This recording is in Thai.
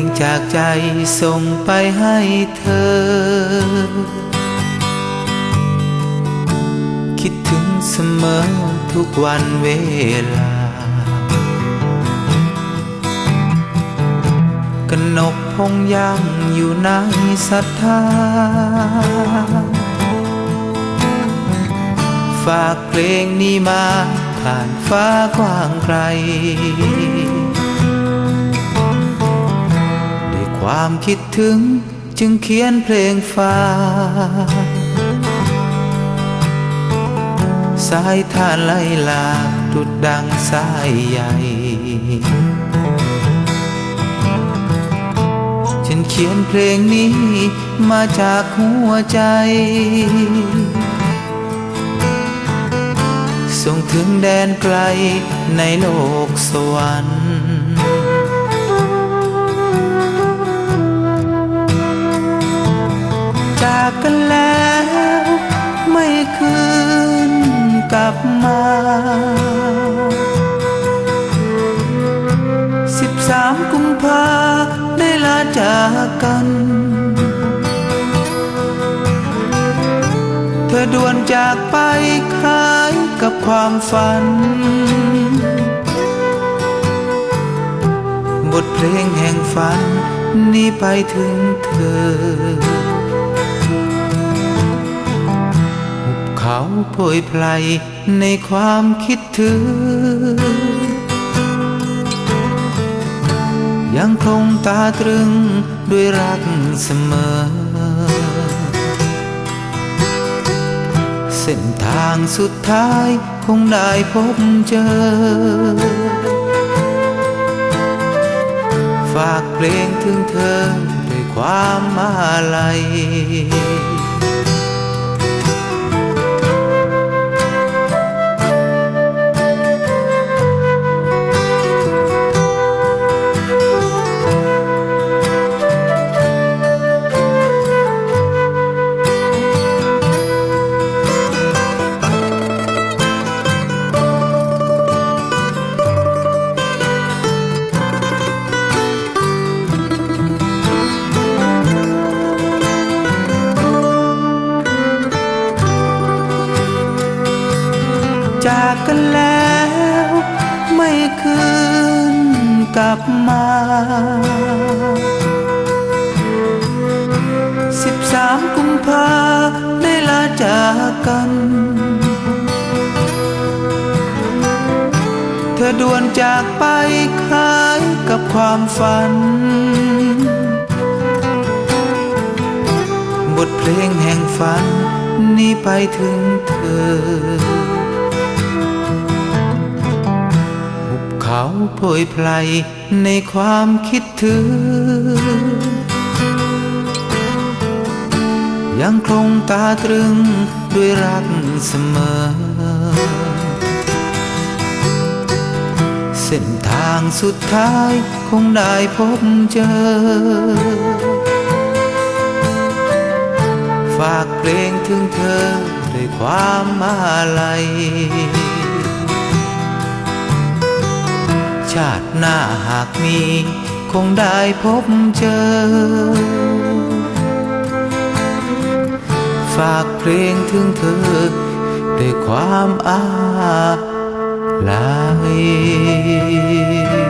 งจากใจส่งไปให้เธอ คิดถึงเสมอทุกวันเวลากนกพงยังอยู่ในศรัทธา ฝากเพลงนี้มาผ่านฟ้ากว้างไกล ความคิดถึงจึงเขียนเพลงฝากสายทานไล่ลากดุดดังสายใหญ่ ฉันเขียนเพลงนี้มาจากหัวใจ ส่งถึงแดนไกลในโลกสวรรค์ จากกันแล้ว ไม่คืนกลับมาสิบสามกุมภาได้ลาจากกัน เธอด่วนจากไปคล้ายกับความฝันบทเพลงแห่งฝันนี้ไปถึงเธอ โพยไพลในความคิดถึง ยังคงตาตรึงด้วยรักเสมอ เส้นทางสุดท้ายคงได้พบเจอ ฝากเพลงถึงเธอด้วยความมาลัย จากกันแล้ว ไม่คืนกลับมา สิบสามกุมภาได้ลาจากกัน เธอด่วนจากไปคล้ายกับความฝัน บทเพลงแห่งฝันนี้ไปถึงเธอ โพยไพลในความคิดถึง ยังคงตาตรึงด้วยรักเสมอ เส้นทางสุดท้ายคงได้พบเจอ ฝากเพลงถึงเธอด้วยความมาลัย ชาติหน้าหากมี คงได้พบเจอ ฝากเพลงถึงเธอ ด้วยความอาลัย